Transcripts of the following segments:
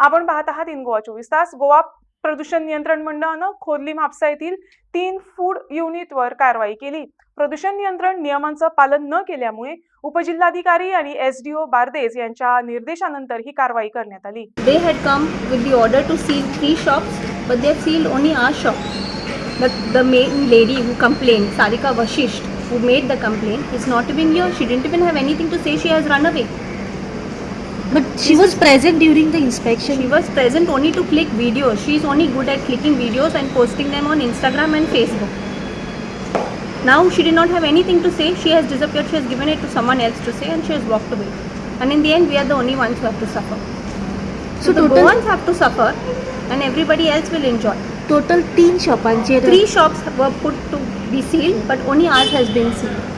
आपण पाहत आहात इन गोवा चोवीस तास. गोवा प्रदूषण नियंत्रण मंडळानं खोदली म्हापसा येथील तीन फूड युनिटवर कारवाई केली. प्रदूषण नियंत्रण नियमांचं पालन न केल्यामुळे उपजिल्हाधिकारी आणि एस डी ओ बारदेस यांच्या निर्देशानंतर ही कारवाई करण्यात आली. They had come with the order to seal three shops but they seal only our shop the main lady who complain Sarika Vashishtha who made the complaint is not been your she didn't been have anything to say she has run away But she was present during the inspection. She was present only to click videos. She is only good at clicking videos and posting them on Instagram and Facebook. Now she did not have anything to say. She has disappeared. She has given it to someone else to say and she has walked away. And in the end, we are the only ones who have to suffer. So, so the Goans have to suffer and everybody else will enjoy. Total teen. Three shops were put to be sealed, but only ours has been sealed.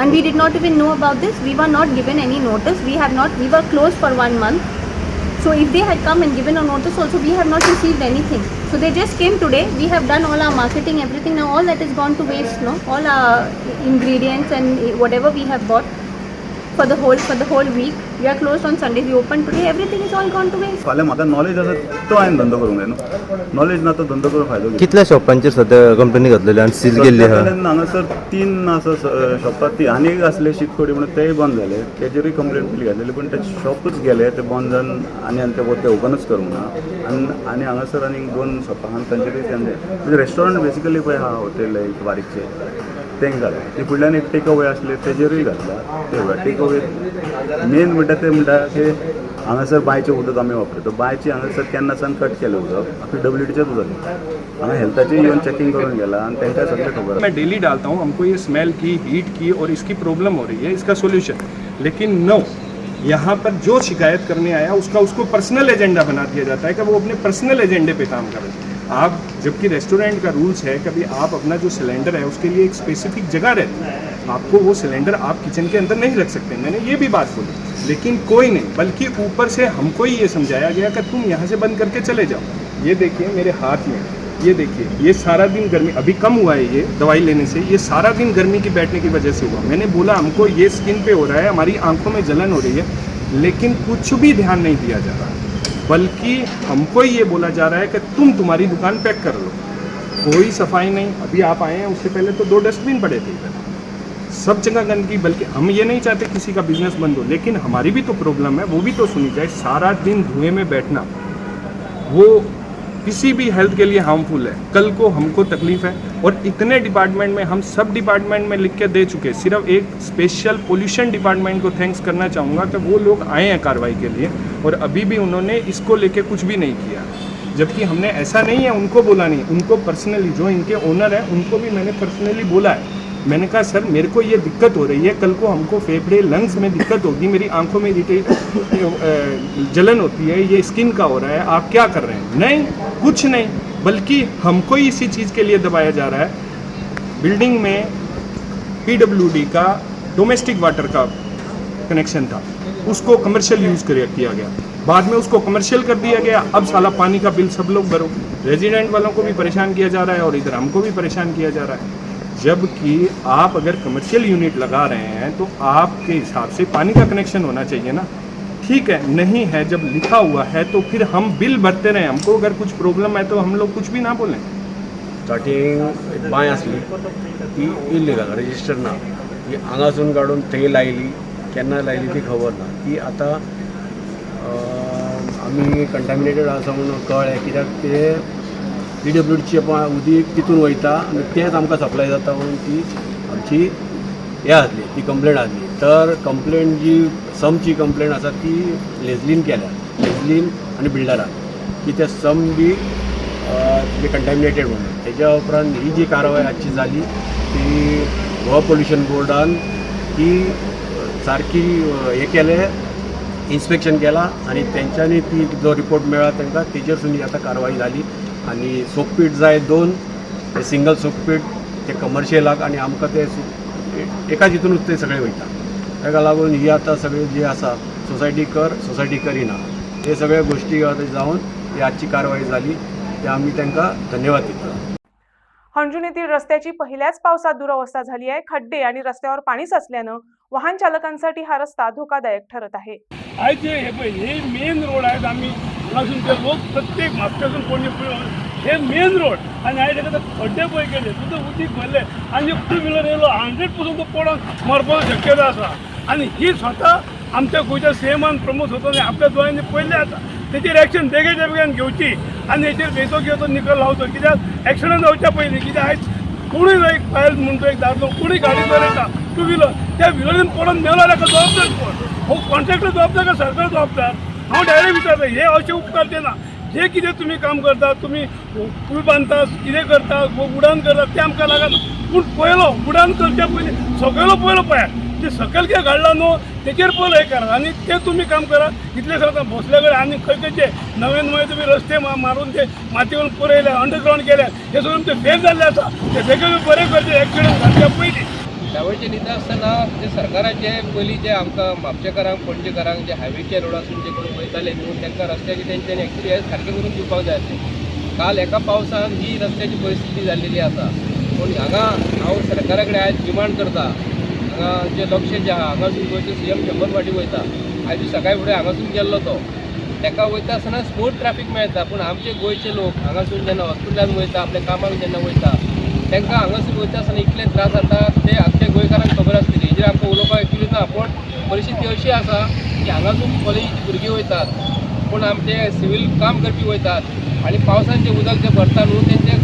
And we did not even know about this. We were not given any notice. We have not. We were closed for one month. So if they had come and given a notice, also we have not received anything. So they just came today. We have done all our marketing, everything. Now all that is gone to waste. No, all our ingredients and whatever we have bought for the whole for the whole week. We are closed on Sunday. We opened today. Everything is all gone to waste. फाल्यां म्हाका knowledge आसा तो हांवें धंदो करूंक जाय न्हू knowledge ना तो धंदो करून फायदो कितें? कितल्या शॉपांचेर सध्या कंपनी घातलेली आनी सील केल्ली आहा सद्या हांगासर तीन आसा शॉपां ती आनी एक आसले शीतखोडी म्हणून तेय बंद जाले तेजेरूय कंप्लेंट केली घातलेली पण ते शॉपच गेले ते बंद जावन आनी आनी ते ते ओपनच करूंक ना आनी आनी हांगासर आनी दोन शॉपां आहा तांचेरूय तेंचे म्हणजे रेस्टॉरंट बेसिकली पळय आहा हॉटेल एक बारीकशे तेंक घाला. एक टेक अवे आसले तेजेरूय घातला ते टेक अवे मेन म्हणटा ते म्हणटा की उदक कट केलें उदक. डब्ल्यू टीचेच उदक हांगा हेल्थाचें येवन चॅकिंग सगळें खबर मैं डेली डालता हूँ. हमको ये स्मेल की हीट की और इसकी प्रॉब्लम हो रही है. इसका सोल्यूशन लेकिन नो यहाँ पर जो शिकायत करने आया, उसका उसको पर्सनल एजेंडा बना दिया जाता है कि वो अपने पर्सनल एजेंडे पे काम करें आप, जबकि रेस्टोरेंट का रूल्स है कभी आप अपना जो सिलेंडर है, उसके लिए एक स्पेसिफिक जगह रहती है। आपको वो सिलेंडर आप किचन के अंदर नहीं रख सकते। मैंने ये भी बात बोली। लेकिन कोई नहीं, बल्कि ऊपर से हमको ही ये समझाया गया कि तुम यहाँ से बंद करके चले जाओ। ये देखिए मेरे हाथ में, ये देखिए, ये सारा दिन गर्मी, अभी कम हुआ है ये दवाई लेने से, ये सारा दिन गर्मी की बैठने की वजह से हुआ। मैंने बोला, हमको ये स्किन पे हो रहा है, हमारी आँखों में जलन हो रही है, लेकिन कुछ भी ध्यान नहीं दिया जा रहा। बल्कि हमको ये बोला जा रहा है कि तुम तुम्हारी दुकान पैक कर लो। कोई सफ़ाई नहीं। अभी आप आए हैं, उससे पहले तो दो डस्टबिन पड़े थे इधर। सब जगह गंदगी, बल्कि हम ये नहीं चाहते किसी का बिज़नेस बंद हो। लेकिन हमारी भी तो प्रॉब्लम है, वो भी तो सुनी जाए, सारा दिन धुएँ में बैठना, वो किसी भी हेल्थ के लिए हार्मफुल है। कल को हमको तकलीफ़ है। और इतने डिपार्टमेंट में हम सब डिपार्टमेंट में लिख के दे चुके, सिर्फ़ एक स्पेशल पोल्यूशन डिपार्टमेंट को थैंक्स करना चाहूँगा कि वो लोग आए हैं कार्रवाई के लिए और अभी भी उन्होंने इसको लेके कुछ भी नहीं किया। जबकि हमने ऐसा नहीं है, उनको बोला नहीं, उनको पर्सनली जो इनके ओनर है, उनको भी मैंने पर्सनली बोला है। मैंने कहा, सर, मेरे को ये दिक्कत हो रही है, कल को हमको फेफड़े लंग्स में दिक्कत होगी, मेरी आँखों में जलन होती है, ये स्किन का हो रहा है, आप क्या कर रहे हैं? नहीं, कुछ नहीं। बल्कि हमको ही इसी चीज़ के लिए दबाया जा रहा है। बिल्डिंग में पीडब्ल्यूडी का डोमेस्टिक वाटर का कनेक्शन था। उसको कमर्शियल यूज़ कर किया गया। बाद में उसको कमर्शियल कर दिया गया। अब साला पानी का बिल सब लोग भरो। रेजिडेंट वालों को भी परेशान किया जा रहा है और इधर हमको भी परेशान किया जा रहा है। जबकि आप अगर कमर्शियल यूनिट लगा रहे हैं तो आपके हिसाब से पानी का कनेक्शन होना चाहिए ना। ठीक है नहीं है जब लिखा हुआ है तो फिर हम बिल भरते रहे। हमको अगर कुछ प्रॉब्लम है तो हम लोग कुछ भी ना बोलें। स्टार्टींग बांय आसली ती इलिगल रजिस्टर ना। ती हांगासून काडून थंय लायली केन्ना लायली ती खबर ना। ती आतां आमी कंटामिनेटेड आसा म्हणून कळ्ळें कित्याक ते पी डब्ल्यू डीची उदीक तितून वयता आनी तेंच आमकां सप्लाय जाता म्हणून ती आमची हे आसली ती कंप्लेन आसली. तर कंप्लेंट जी समची कंप्लेंट आसा ती लेझलीन केल्या. लेझलीन आनी बिल्डरान की ते सम बी म्हणजे कंटॅमिनेटेड म्हणून त्याच्या उपरांत ही जी कारवाय आजची झाली ती गोवा पोल्युशन बोर्डान ती सारकी हे केलें इन्स्पेक्शन केला आणि त्यांच्यानी ती जो रिपोर्ट मेळ्ळा तांकां तेजेरसून सुद्दां आतां कारवाई जाली आनी सोकपीट जाय दोन ते सिंगल सोकपीट ते कमर्शियलाक आनी आमकां ते एकाच हितूनच ते सगळे वयता ताका लागून ही आतां सगळे जी आसा सोसायटी कर सोसायटी करिना हे सगळ्या गोश्टी आतां जावन ही आजची कारवाई झाली. ते आम्ही त्यांना धन्यवाद दिता. हंजून येथील रस्त्याची पहिल्याच पावसात दुरवस्था झाली आहे. खड्डे आणि रस्त्यावर पाणी साचल्यानं वाहन चालकांसाठी हा रस्ता धोकादायक ठरत आहे. आज हे हे मेन रोड आहेत आम्ही. लोक प्रत्येक म्हापशासून कोणी हे मेन रोड आनी हांवें ताका खड्डे पळय केले. सुद्दां उदीक भरले. आनी टू व्हिलर येयलो हंड्रेड पर्संट तो पडोन मरपाचो शक्यता आसा आनी ही स्वता आमच्या गोंयच्या सीएमान प्रमोद होतो आपल्या दोळ्यांनी पयले आसा तेचेर एक्शन बेगीच्या बेगीन घेवची आनी हेचेर बेसो तो निकाल लावचो कित्याक? एक्सिडंट जावच्या पयलीं कित्याक? आयज कोणूय एक बायल म्हणतो एक दादलो कोणूय गाडी चलयता टू व्हिलर त्या व्हिलरीन पडून मेला ताका जबाबदार कोण? हो कॉन्ट्रॅक्टर जबाबदार का सरकार जबाबदार? हांव डायरेक्ट विचारता हे अशें उपकार दिना जे कितें तुमी काम करता? तुमी पूल बांदता कितें करता उडान करता तें आमकां लागना पूण पयलो उडान करच्या पयलीं सकयलो पयलो पळयात ते सकयल कितें घडला न्हू तेचेर पयलो हे करा. आनी तें तुमी काम करा. इतलें सांगता भोसले कडेन आनी खंय खंयचे नवे नवे तुमी रस्ते मारून ते माती पुरयल्या अंडरग्रावंड केल्या हे सगळें ते फेल जाल्ले आसा ते बेगीन बरें करचे एक्सिडंट जावच्या पयलीं त्यावेळेचे दिता आसतना जे सरकाराचे पयलीं जे आमकां म्हापशेकारांक पणजेकारांक जे हायवेचे रोडासून जे करून वयताले न्हू तांकां रस्त्याचे तेंच्यांनी एक्चुली हें सारकें करून दिवपाक जाय आसलें काल एका पावसान ही रस्त्याची परिस्थिती जाल्लेली आसा पूण हांगा हांव सरकारा कडेन आयज डिमांड करता. हांगा जे लक्ष जे आहा हांगासून गोंयचो सी एम शंबर फाटी वयता. आयज सकाळी फुडें हांगासून गेल्लो तो. ताका वयता आसतना स्मूथ ट्रॅफीक मेळटा पूण आमचे गोंयचे लोक हांगासून जेन्ना हॉस्पिटलान वयता आपल्या कामाक जेन्ना वयता तांकां हांगासून वयता आसतना इतले त्रास जाता ते आमच्या गोंयकारांक खबर आसतली हेजेर आमकां उलोवपाक एक्चुली ना पूण परिस्थिती अशी आसा की हांगासून कॉलेजीची भुरगीं वयतात पूण आमचे सिवील काम करपी वयतात. आनी पावसान जें उदक जें भरता न्हू तेंचे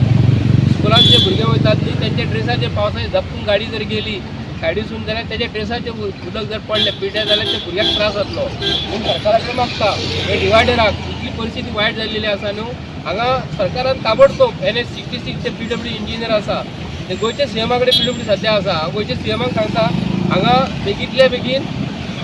स्कुलान जे भुरगे वयतात न्ही तेंच्या ड्रेसाचे पावसाचे झपकून गाडी जर गेली सायडीसून जाल्यार तेच्या ड्रेसाचे उदक जर पडलें पिड्यार जाल्यार ते भुरग्यांक त्रास जातलो पूण सरकाराकडे मागता हे डिवायडराक परिस्थिती वायट जाल्लेली आसा न्हू? हांगा सरकारान ताबडतोब एन एस सिक्स्टी सिक्सचे पी डब्ल्यू इंजिनियर आसा. ते गोंयच्या सीएमा कडेन पी डब्ल्यू सध्या आसा. हांव गोंयच्या सीएमाक सांगता हांगा बेगीतल्या बेगीन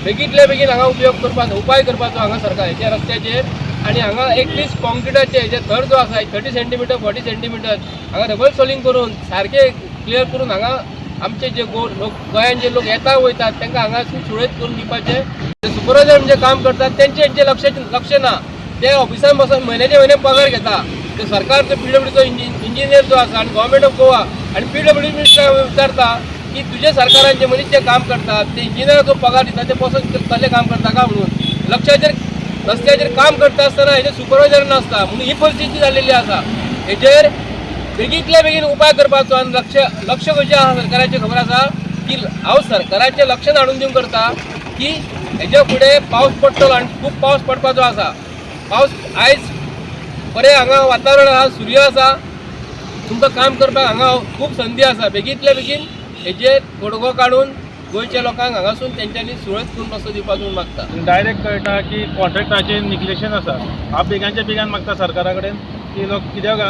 बेगीतल्या बेगीन हांगा उपयोग करपाचो उपाय करपाचो हांगा सरकार हेच्या रस्त्याचेर. आनी हांगा एटलिस्ट कॉन्क्रिटाचे जे थर जो आसा थर्टी सेंटीमिटर फोर्टी सेंटीमिटर हांगा डबल सोलिंग करून सारके क्लियर करून हांगा आमचे जे गो लोक गोंयान जे लोक येता वयतात तांकां हांगा सुळेत करून दिवपाचे. जे सुपरवायझर म्हणजे काम करतात तेंचे हेंचे लक्ष लक्ष ना. ते ऑफिसान बसून म्हयन्याचे म्हयने पगार घेता. ते सरकारचो पी डब्ल्यूचो इंजिनियर जो आसा आनी गव्हर्मेंट ऑफ गोवा आनी पी डब्ल्यू मिनिस्टर विचारता की तुझे सरकारान जे म्हणजे मनीस जे काम करतात. ते इंजिनियराचो पगार दिता ते पसून कसले काम करता का म्हणून? लक्षाचेर रस्त्याचेर काम करता आसतना हेजे सुपरवायझर नासता. म्हणून ही परिस्थिती जाल्लेली आसा हेजेर बेगीतल्या बेगीन उपाय करपाचो आनी लक्ष लक्ष खंयचे आसा सरकाराचे खबर आसा की हांव सरकाराचें लक्ष हाडून दिवंक करता की हेजे फुडें पावस पडटलो आनी खूब पावस पडपाचो आसा पावस आयज बरें हांगा वातावरण आसा सूर्य आसा. तुमकां काम करपाक हांगा खूब संदी आसा. बेगींतल्या बेगीन हेजेर तोडगो काडून गोंयच्या लोकांक हांगासून तेंच्यांनी सुरळीत करून पासून दिवपाक म्हणून मागता. डायरेक्ट कळटा की कॉन्ट्रॅक्टाचें निग्लेशन आसा. हांव बेगांच्या बेगान मागता सरकारा कडेन की लोक कित्याक